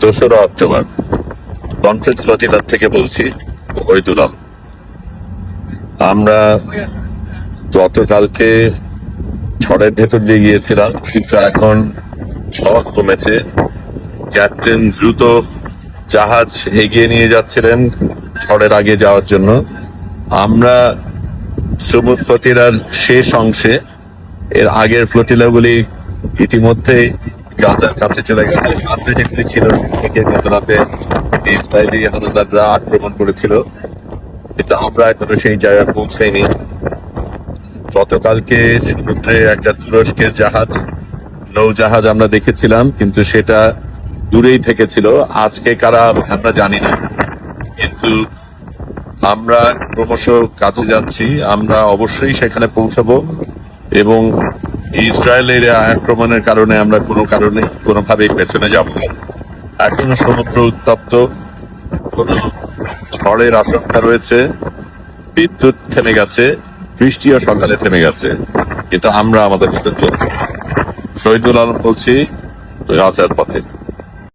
দোসরা October. Conference ফজিলার থেকে বলছি ওহিদুল আমরা গতকালকে ঝড়ের ভেতর দিয়ে গিয়েছিলাম, কিন্তু এখন ঝড় কমেছে। ক্যাপ্টেন দ্রুত জাহাজ এগিয়ে নিয়ে যাচ্ছিলেন ঝড়ের আগে যাওয়ার জন্য। আমরা সমুদ্র ফতিরার শেষ অংশে, এর আগের ফ্লোটিলাগুলি ইতিমধ্যে গাজার কাছে চলে গেছে। আপনি যেগুলি ছিল থেকে গতরাতে ইসরায়েলি হানাদাররা আক্রমণ করেছিল। কিন্তু আমরা এখনও সেই জায়গায় পৌঁছাইনি। গতকালকে সমুদ্রে একটা তুরস্কের জাহাজ নৌজাহাজ আমরা দেখেছিলাম কিন্তু সেটা দূরেই থেকেছিল। আজকে কারা আমরা জানি না। কিন্তু আমরা ক্রমশ কাছে যাচ্ছি। আমরা অবশ্যই সেখানে পৌঁছাবো এবং ইসরায়েলের আক্রমণের কারণে আমরা কোনো কারণে কোনোভাবেই পেছনে যাব না। এখনও সমুদ্র উত্তপ্ত, কোনো ঝড়ের আশঙ্কা রয়েছে, বিদ্যুৎ থেমে গেছে, বৃষ্টিও সকালে থেমে গেছে। কিন্তু আমরা আমাদের মতো চলছি। শহীদুল আলম বলছি, রাজার পথে।